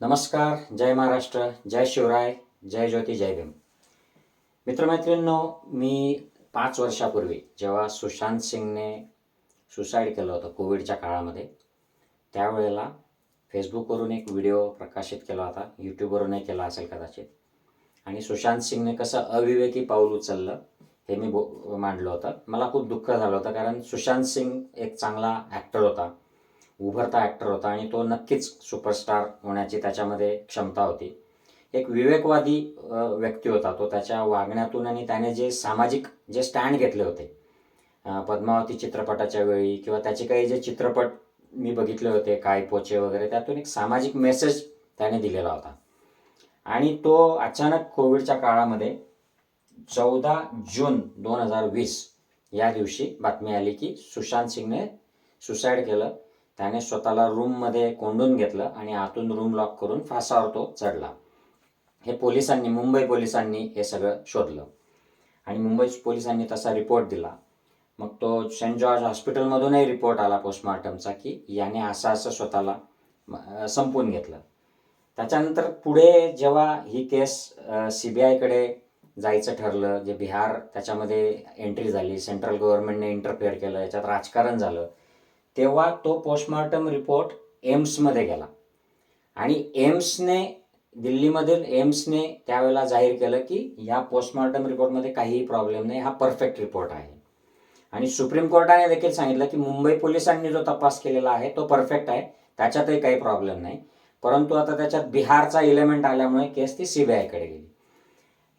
नमस्कार जय महाराष्ट्र जय शिवराय जय ज्योती जय भीम. मित्रमैत्रिणींनो मी पाच वर्षापूर्वी जेव्हा सुशांत सिंगने सुसाईड केलं होतं कोविडच्या काळामध्ये त्यावेळेला फेसबुकवरून एक व्हिडिओ प्रकाशित केला होता यूट्यूबवरूनही केला असेल कदाचित. आणि सुशांत सिंगने कसं अविवेकी पाऊल उचललं हे मी बो मांडलं होतं. मला खूप दुःख झालं होतं कारण सुशांत सिंग एक चांगला ॲक्टर होता. उभरता ॲक्टर होता आणि तो नक्कीच सुपरस्टार होण्याची त्याच्यामध्ये क्षमता होती. एक विवेकवादी व्यक्ती होता तो त्याच्या वागण्यातून आणि त्याने जे सामाजिक जे स्टँड घेतले होते पद्मावती चित्रपटाच्या वेळी किंवा त्याचे काही जे चित्रपट मी बघितले होते काय पोचे वगैरे त्यातून एक सामाजिक मेसेज त्याने दिलेला होता. आणि तो अचानक कोविडच्या काळामध्ये चौदा जून दोन हजार वीस या दिवशी बातमी आली की सुशांत सिंगने सुसाईड केलं. त्याने स्वतःला रूममध्ये कोंडून घेतलं आणि आतून रूम लॉक करून फासावर तो चढला. हे पोलिसांनी मुंबई पोलिसांनी हे सगळं शोधलं. आणि मुंबई पोलिसांनी तसा रिपोर्ट दिला. मग तो सेंट जॉर्ज हॉस्पिटलमधूनही रिपोर्ट आला पोस्टमॉर्टमचा की याने असं असं स्वतःला संपवून घेतलं. त्याच्यानंतर पुढे जेव्हा ही केस सी बी आयकडे जायचं ठरलं जे बिहार त्याच्यामध्ये एंट्री झाली सेंट्रल गव्हर्नमेंटने इंटरफेअर केलं याच्यात राजकारण झालं तेव्हा तो पोस्टमॉर्टम रिपोर्ट एम्समध्ये गेला. आणि एम्सने दिल्लीमधील एम्सने त्यावेळेला जाहीर केलं की या पोस्टमॉर्टम रिपोर्टमध्ये काहीही प्रॉब्लेम नाही हा परफेक्ट रिपोर्ट आहे. आणि सुप्रीम कोर्टाने देखील सांगितलं की मुंबई पोलिसांनी जो तपास केलेला आहे तो परफेक्ट आहे त्याच्यातही काही प्रॉब्लेम नाही. परंतु आता त्याच्यात बिहारचा इलेमेंट आल्यामुळे केस ती सीबीआयकडे गेली.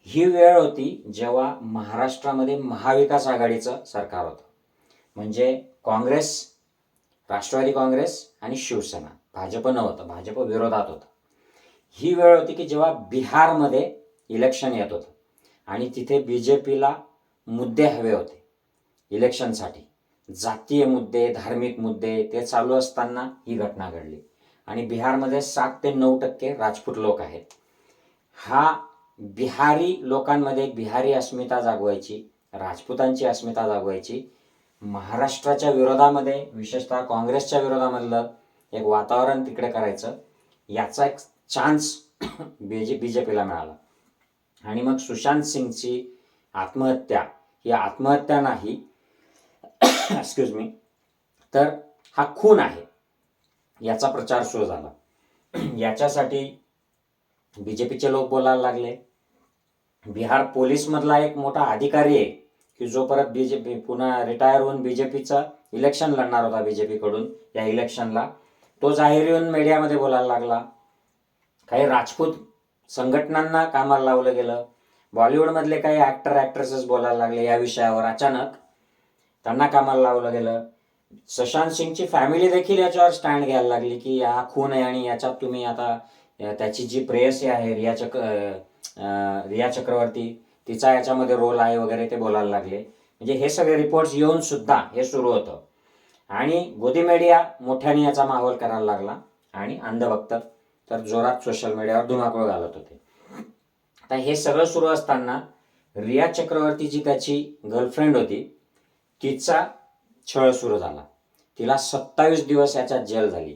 ही वेळ होती जेव्हा महाराष्ट्रामध्ये महाविकास आघाडीचं सरकार होतं. म्हणजे काँग्रेस राष्ट्रवादी काँग्रेस आणि शिवसेना. भाजप नव्हतं भाजप विरोधात होतं. ही वेळ होती की जेव्हा बिहारमध्ये इलेक्शन येत होतं. आणि तिथे बी जे पीला मुद्दे हवे होते. इलेक्शनसाठी जातीय मुद्दे धार्मिक मुद्दे ते चालू असताना ही घटना घडली. आणि बिहारमध्ये सात ते नऊ टक्के राजपूत लोक आहेत. हा बिहारी लोकांमध्ये बिहारी अस्मिता जागवायची राजपूतांची अस्मिता जागवायची महाराष्ट्राच्या विरोधामध्ये विशेषतः काँग्रेसच्या विरोधामधलं एक वातावरण तिकडे करायचं याचा एक chance B J B J पीला मिळाला. आणि मग सुशांत सिंगची आत्महत्या ही आत्महत्या नाही एक्सक्यूज मी तर हा खून आहे याचा प्रचार सुरू झाला. याच्यासाठी बी जे पीचे लोक बोलायला लागले. बिहार पोलीसमधला एक मोठा अधिकारी आहे की जो परत बी जे पी पुन्हा रिटायर होऊन बी जे इलेक्शन लढणार होता बी जे पीकडून या इलेक्शनला तो जाहीर येऊन मीडियामध्ये बोलायला लागला. काही राजपूत संघटनांना कामाला लावलं गेलं. बॉलिवूडमधले काही ॲक्टर ॲक्ट्रेसेस बोलायला लागले या विषयावर अचानक. त्यांना कामाला लावलं गेलं. सुशांत सिंगची फॅमिली देखील याच्यावर स्टँड घ्यायला लागली की हा खून आहे आणि याच्यात तुम्ही आता त्याची जी प्रेयसी आहे रिया चक रिया चक्रवर्ती तिचा याच्यामध्ये रोल आहे वगैरे ते बोलायला लागले. म्हणजे हे सगळे रिपोर्ट्स येऊन सुद्धा हे सुरू होतं. आणि गोदी मीडिया मोठ्याने याचा माहोल करायला लागला आणि अंधभक्त तर जोरात सोशल मीडियावर धुमाकूळ घालत होते. तर हे सगळं सुरू असताना रिया चक्रवर्ती जी त्याची गर्लफ्रेंड होती तिचा छळ सुरू झाला. तिला सत्तावीस दिवस याच्यात जेल झाली.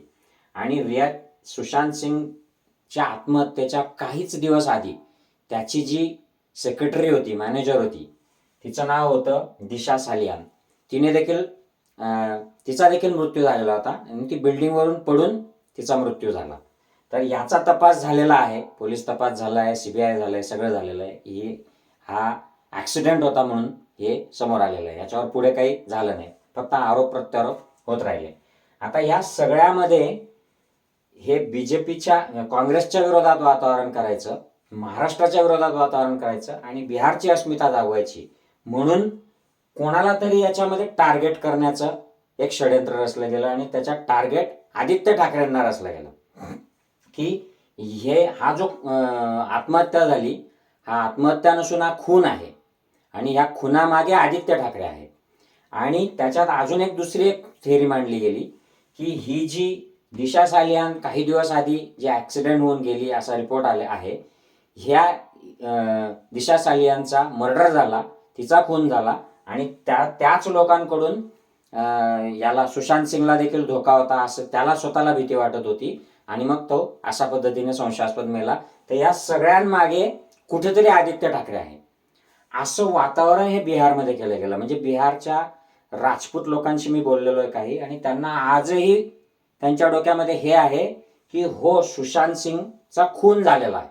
आणि रिया सुशांत सिंगच्या आत्महत्येच्या काहीच दिवस आधी त्याची जी सेक्रेटरी होती मॅनेजर होती. तिचं नाव होतं दिशा सालियान. तिने देखील तिचा देखील मृत्यू झालेला होता आणि ती बिल्डिंगवरून पडून तिचा मृत्यू झाला. तर याचा तपास झालेला आहे पोलीस तपास झाला आहे सी बी आय झालं आहे सगळं झालेलं आहे. हे हा ॲक्सिडेंट होता म्हणून हे समोर आलेलं आहे. याच्यावर पुढे काही झालं नाही. फक्त आरोप प्रत्यारोप होत राहिले. आता या सगळ्यामध्ये हे बी जे पीच्या काँग्रेसच्या विरोधात वातावरण करायचं महाराष्ट्राच्या विरोधात वातावरण करायचं आणि बिहारची अस्मिता दाखवायची. म्हणून कोणाला तरी याच्यामध्ये टार्गेट करण्याचं एक षडयंत्र रचलं गेलं आणि त्याच्या टार्गेट आदित्य ठाकरेंना रचलं गेलं. की हे हा जो आत्महत्या झाली हा आत्महत्या नसून हा खून आहे आणि ह्या खुनामागे आदित्य ठाकरे आहेत. आणि त्याच्यात अजून एक दुसरी एक थेअरी मांडली गेली की ही जी दिशा सालियान काही दिवस आधी जी ॲक्सिडेंट होऊन गेली असा रिपोर्ट आले आहे ह्या दिशा सालियांचा मर्डर झाला तिचा खून झाला आणि त्या त्याच लोकांकडून याला सुशांत सिंगला देखील धोका होता असं त्याला स्वतःला भीती वाटत होती आणि मग तो अशा पद्धतीने संशयास्पद मेला. तर या सगळ्यांमागे कुठेतरी आदित्य ठाकरे आहे. असं वातावरण हे बिहारमध्ये केलं गेलं. म्हणजे बिहारच्या राजपूत लोकांशी मी बोललेलो आहे काही आणि त्यांना आजही त्यांच्या डोक्यामध्ये हे आहे की हो सुशांत सिंगचा खून झालेला आहे.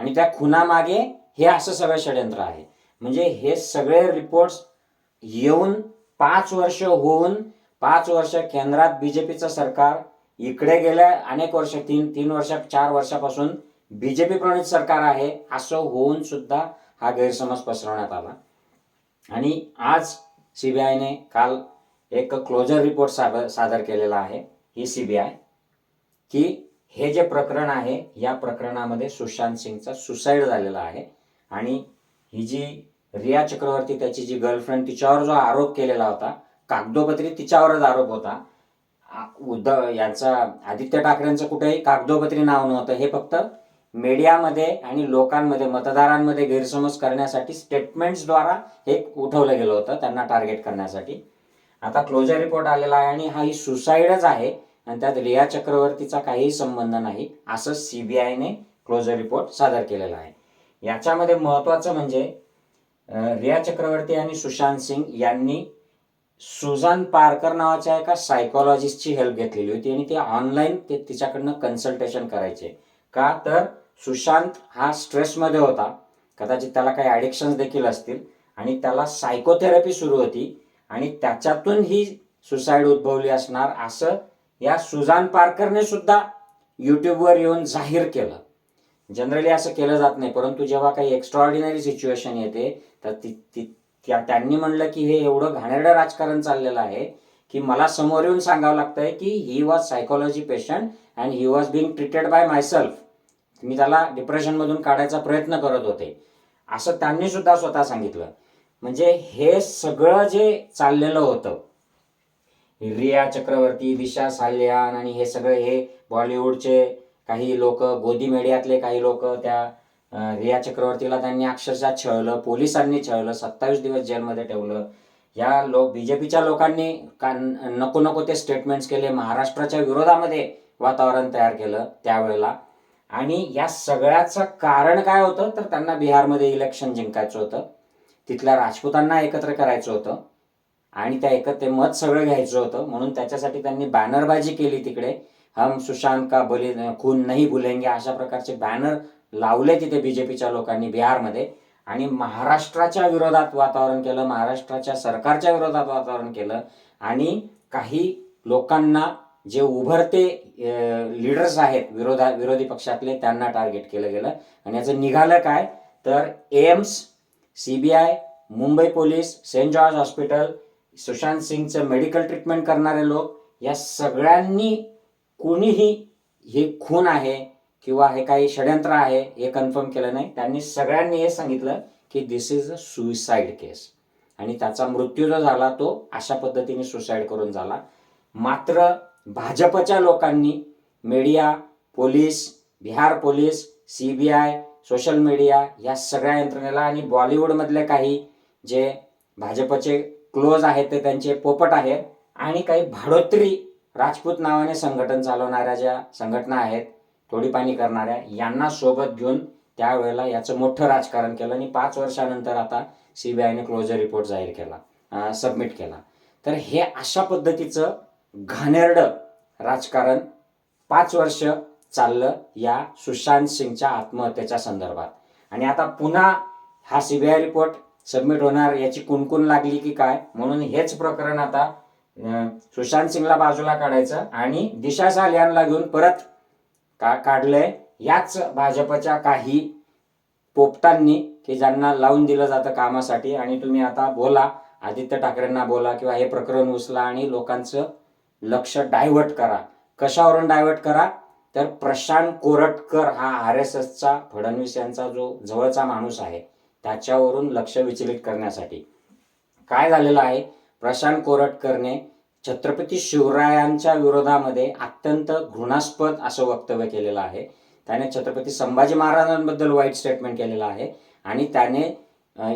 आणि त्या खुनामागे हे असं सगळं षडयंत्र आहे. म्हणजे हे सगळे रिपोर्ट्स येऊन पाच वर्ष होऊन पाच वर्ष केंद्रात बीजेपीचं सरकार इकडे गेल्या. अनेक वर्ष तीन तीन वर्ष चार वर्षापासून बीजेपी प्रणित सरकार आहे. असं होऊन सुद्धा हा गैरसमज पसरवण्यात आला. आणि आज सीबीआयने काल एक क्लोजर रिपोर्ट सादर सादर केलेला आहे. ही सीबीआय की हे जे प्रकरण आहे या प्रकरणामध्ये सुशांत सिंगचा सुसाईड झालेला आहे. आणि ही जी रिया चक्रवर्ती त्याची जी गर्लफ्रेंड तिच्यावर जो आरोप केलेला होता कागदोपत्री तिच्यावरच आरोप होता. उद्धव यांचा आदित्य ठाकरेंचं कुठेही कागदोपत्री नाव नव्हतं. हे फक्त मीडियामध्ये आणि लोकांमध्ये मतदारांमध्ये गैरसमज करण्यासाठी स्टेटमेंट्सद्वारा हे उठवलं गेलं होतं त्यांना टार्गेट करण्यासाठी. आता क्लोजर रिपोर्ट आलेला आहे आणि हा ही सुसाईडच आहे. आणि त्यात रिया चक्रवर्तीचा काहीही संबंध नाही असं सीबीआयने क्लोजर रिपोर्ट सादर केलेला आहे. याच्यामध्ये महत्त्वाचं म्हणजे रिया चक्रवर्ती आणि सुशांत सिंग यांनी सुजान पारकर नावाच्या एका सायकोलॉजिस्टची हेल्प घेतलेली होती आणि ते ऑनलाईन ते तिच्याकडनं कन्सल्टेशन करायचे. का तर सुशांत हा स्ट्रेसमध्ये होता कदाचित त्याला काही ॲडिक्शन्स देखील असतील आणि त्याला सायकोथेरपी सुरू होती आणि त्याच्यातून ही सुसाईड उद्भवली असणार असं या सुजान पारकरने सुद्धा यूट्यूबवर येऊन जाहीर केलं. जनरली असं केलं जात नाही परंतु जेव्हा काही एक्स्ट्रॉर्डिनरी सिच्युएशन येते तर ती ती त्या त्यांनी म्हणलं की हे एवढं घाणेरडं राजकारण चाललेलं आहे की मला समोर येऊन सांगावं लागतंय की he was psychology patient and he was being treated by myself मी त्याला डिप्रेशनमधून काढायचा प्रयत्न करत होते. असं त्यांनी सुद्धा स्वतः सांगितलं. म्हणजे हे सगळं जे चाललेलं होतं रिया चक्रवर्ती दिशा साल्यान आणि हे सगळे हे बॉलिवूडचे काही लोक गोदी मीडियातले काही लोक त्या रिया चक्रवर्तीला त्यांनी अक्षरशः छळलं पोलिसांनी छळलं सत्तावीस दिवस जेलमध्ये ठेवलं. या लोक बीजेपीच्या लोकांनी का नको नको ते स्टेटमेंट्स केले महाराष्ट्राच्या विरोधामध्ये वातावरण तयार केलं त्यावेळेला. आणि या सगळ्याचं कारण काय होतं तर त्यांना बिहारमध्ये इलेक्शन जिंकायचं होतं. तिथल्या राजपूतांना एकत्र करायचं होतं. आणि त्या एकत्र ते मत सगळं घ्यायचं होतं. म्हणून त्याच्यासाठी त्यांनी बॅनरबाजी केली तिकडे. हम सुशांत का बली खून नाही भुलेंगे अशा प्रकारचे बॅनर लावले तिथे बीजेपीच्या लोकांनी बिहारमध्ये. आणि महाराष्ट्राच्या विरोधात वातावरण केलं महाराष्ट्राच्या सरकारच्या विरोधात वातावरण केलं. आणि काही लोकांना जे उभरते लीडर्स आहेत विरोधा विरोधी पक्षातले त्यांना टार्गेट केलं गेलं. आणि याचं निघालं काय? तर AIIMS CBI Mumbai police saint George hospital Sushant सिंगचं मेडिकल ट्रीटमेंट करणारे लोक या सगळ्यांनी कोणीही हे खून आहे किंवा हे काही षडयंत्र आहे हे कन्फर्म केलं नाही. त्यांनी सगळ्यांनी हे सांगितलं की दिस इज अ सुईसाईड केस आणि त्याचा मृत्यू जो झाला तो अशा पद्धतीने सुसाईड करून झाला. मात्र भाजपच्या लोकांनी media police Bihar police C B I social media या सगळ्या यंत्रणेला आणि बॉलिवूडमधले काही जे भाजपचे क्लोज आहेत ते त्यांचे पोपट आहेत. आणि काही भाडोत्री राजपूत नावाने संघटन चालवणाऱ्या ज्या संघटना आहेत थोडीपाणी करणाऱ्या यांना सोबत घेऊन त्यावेळेला याचं मोठं राजकारण केलं आणि पाच वर्षानंतर आता सी बी आयने क्लोजर रिपोर्ट जाहीर केला सबमिट केला. तर हे अशा पद्धतीचं घाणेरडं राजकारण पाच वर्ष चाललं या सुशांत सिंगच्या आत्महत्येच्या संदर्भात. आणि आता पुन्हा हा सीबीआय रिपोर्ट सबमिट होणार याची कुणकुण लागली की काय? म्हणून हेच प्रकरण आता सुशांत सिंगला बाजूला काढायचं आणि दिशा सालियानला घेऊन परत का काढलंय. याच भाजपच्या काही पोपटांनी की ज्यांना लावून दिलं जातं कामासाठी. आणि तुम्ही आता बोला आदित्य ठाकरेंना बोला किंवा हे प्रकरण उचला आणि लोकांचं लक्ष डायव्हर्ट करा. कशावरून डायव्हर्ट करा? तर प्रशांत कोरटकर हा आर एस एसचा फडणवीस यांचा जो जवळचा माणूस आहे. त्याच्यावरून लक्ष विचलित करण्यासाठी. काय झालेलं आहे? प्रशांत कोरटकरने छत्रपती शिवरायांच्या विरोधामध्ये अत्यंत घृणास्पद असं वक्तव्य केलेलं आहे. त्याने छत्रपती संभाजी महाराजांबद्दल वाईट स्टेटमेंट केलेलं आहे आणि त्याने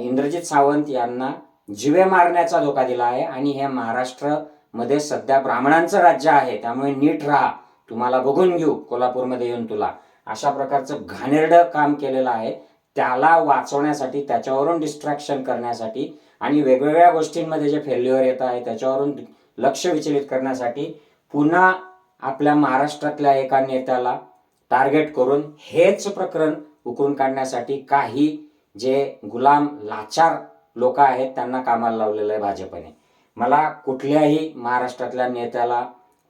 इंद्रजित सावंत यांना जिवे मारण्याचा धोका दिला आहे आणि हे महाराष्ट्रामध्ये सध्या ब्राह्मणांचं राज्य आहे. त्यामुळे नीट राहा. तुम्हाला बघून घेऊ. कोल्हापूरमध्ये येऊन तुला. अशा प्रकारचं घाणेरडं काम केलेलं आहे. त्याला वाचवण्यासाठी त्याच्यावरून डिस्ट्रॅक्शन करण्यासाठी आणि वेगवेगळ्या गोष्टींमध्ये जे फेल्युअर येत आहे त्याच्यावरून लक्ष विचलित करण्यासाठी पुन्हा आपल्या महाराष्ट्रातल्या एका नेत्याला टार्गेट करून हेच प्रकरण उकरून काढण्यासाठी काही जे गुलाम लाचार लोक आहेत त्यांना कामाला लावलेलं आहे भाजपने. मला कुठल्याही महाराष्ट्रातल्या नेत्याला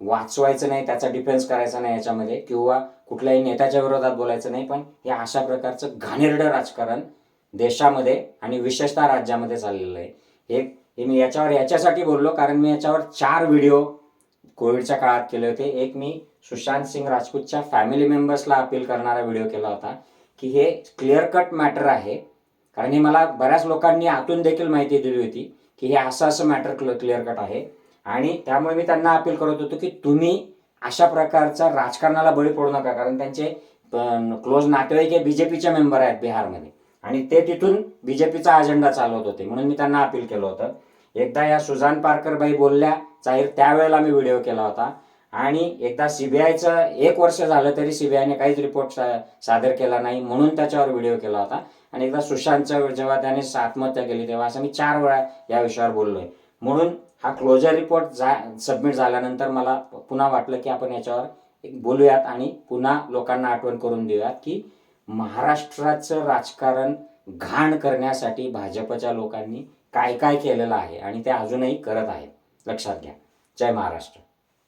वाचवायचं नाही त्याचा डिफेन्स करायचा नाही याच्यामध्ये किंवा कुठल्याही नेत्याच्या विरोधात बोलायचं नाही पण हे अशा प्रकारचं घाणेरडं राजकारण देशामध्ये आणि विशेषतः राज्यामध्ये चाललेलं आहे. हे हे मी याच्यावर याच्यासाठी बोललो कारण मी याच्यावर चार व्हिडिओ कोविडच्या काळात केले होते. एक मी सुशांत सिंग राजपूतच्या फॅमिली मेंबर्सला अपील करणारा व्हिडिओ केला होता की हे क्लिअर कट मॅटर आहे. कारण हे मला बऱ्याच लोकांनी आतून देखील माहिती दिली होती की हे असं असं मॅटर क्ल क्लिअर कट आहे. आणि त्यामुळे मी त्यांना अपील करत होतो की तुम्ही अशा प्रकारचा राजकारणाला बळी पडू नका कारण त्यांचे क्लोज नातेवाईक हे बीजेपीचे मेंबर आहेत बिहारमध्ये. आणि ते तिथून बीजेपीचा अजेंडा चालवत होते म्हणून मी त्यांना अपील केलं होतं. एकदा या सुजान पारकर बाई बोलल्या जाहीर त्यावेळेला मी व्हिडिओ केला होता. आणि एकदा सीबीआयचं एक वर्ष झालं तरी सीबीआयने काहीच रिपोर्ट सा सादर केला नाही म्हणून त्याच्यावर व्हिडिओ केला होता. आणि एकदा सुशांतचं जेव्हा त्याने आत्महत्या केली तेव्हा असं मी चार वेळा या विषयावर बोललोय. म्हणून हा क्लोजर रिपोर्ट जा सबमिट झाल्यानंतर मला पुन्हा वाटलं की आपण याच्यावर एक बोलूयात आणि पुन्हा लोकांना आठवण करून देऊयात की महाराष्ट्राचं राजकारण घाण करण्यासाठी भाजपच्या लोकांनी काय काय केलेलं आहे आणि ते अजूनही करत आहेत. लक्षात घ्या. जय महाराष्ट्र.